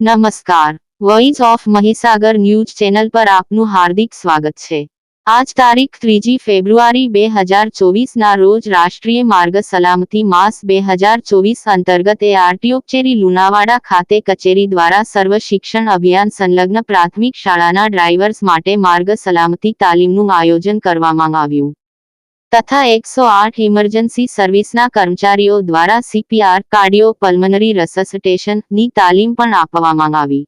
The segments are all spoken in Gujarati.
નમસ્કાર. Voice of Mahisagar News channel પર આપનું હાર્દિક સ્વાગત છે. આજ તારીખ ત્રીજી ફેબ્રુઆરી બે હજાર ચોવીસના રોજ રાષ્ટ્રીય માર્ગ સલામતી માસ બે હજાર ચોવીસ અંતર્ગત એઆરટીઓ કચેરી લુણાવાડા ખાતે કચેરી દ્વારા સર્વ શિક્ષણ અભિયાન સંલગ્ન પ્રાથમિક શાળાના ડ્રાઈવર્સ માટે માર્ગ સલામતી તાલીમનું આયોજન કરવામાં આવ્યું. તથા એકસો આઠ ઇમરજન્સી સર્વિસના કર્મચારીઓ દ્વારા સીપીઆર કાર્ડિયો પલ્મનરી રસસટેશનની તાલીમ પણ આપવામાં આવી.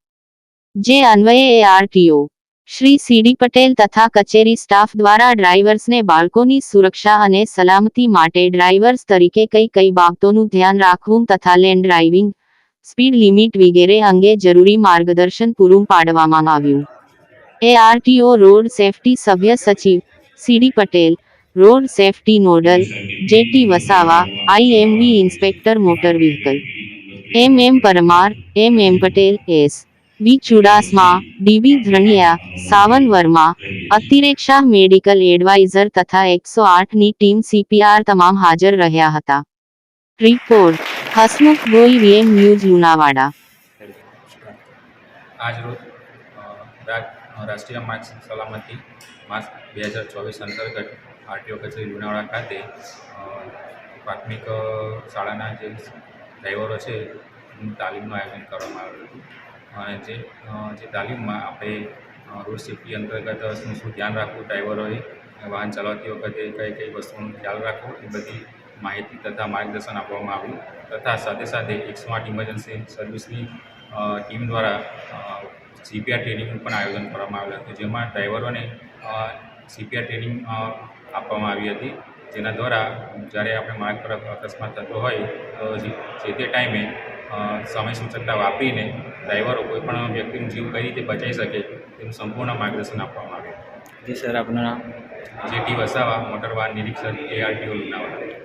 જે અન્વયે એઆરટીઓ, શ્રી સીડી પટેલ તથા કચેરી સ્ટાફ દ્વારા ડ્રાઈવર્સને બાળકોની સુરક્ષા અને સલામતી માટે ડ્રાઈવર્સ તરીકે કઈ કઈ બાબતોનું ધ્યાન રાખવું તથા લેન્ડ ડ્રાઇવિંગ સ્પીડ લિમિટ વગેરે અંગે જરૂરી માર્ગદર્શન પૂરું પાડવામાં આવ્યું. એઆરટીઓ રોડ સેફટી સભ્ય સચિવ CD Patel road safety nodal JT Vasava IMV inspector motor vehicle M M Parmar M M Patel S V Chudasama DB Dhraniya Savan Verma અતિરેક્ષા medical advisor તથા એકસો આઠની ટીમ સીપીઆર તમામ હાજર રહ્યા હતા report Hasmukh Goi VM news Lunawada આજ રોજ અ, રા- અ, રાષ્ટ્રીય માર્ગ સલામતી માસ બે હજાર ચોવીસ અંતર્ગત આરટીઓ કચેરી લુણાવાડા ખાતે. પ્રાથમિક શાળાના જે ડ્રાઈવરો છે એનું તાલીમનું આયોજન કરવામાં આવેલું હતું. અને જે જે તાલીમમાં આપણે રોડ સેફ્ટી અંતર્ગત શું શું ધ્યાન રાખવું, ડ્રાઈવરોએ વાહન ચલાવતી વખતે કઈ કઈ વસ્તુનો ખ્યાલ રાખવો, એ બધી માહિતી તથા માર્ગદર્શન આપવામાં આવ્યું. તથા સાથે સાથે એકસો આઠ ઇમરજન્સી સર્વિસની ટીમ દ્વારા સીપીઆર ટ્રેનિંગનું પણ આયોજન કરવામાં આવેલું હતું. જેમાં ડ્રાઈવરોને સીપીઆર ટ્રેનિંગ આપવામાં આવી હતી. જેના દ્વારા જ્યારે આપણે માર્ગ પર અકસ્માત થતો હોય તો જે જે તે ટાઈમે સમય સૂચકતા વાપરીને ડ્રાઈવરો કોઈપણ વ્યક્તિનું જીવ કઈ રીતે બચાવી શકે તેનું સંપૂર્ણ માર્ગદર્શન આપવામાં આવ્યું. જી સર આપનું નામ? જેટી વસાવા મોટર વાહન નિરીક્ષક એઆરટીઓ લુણાવાડા.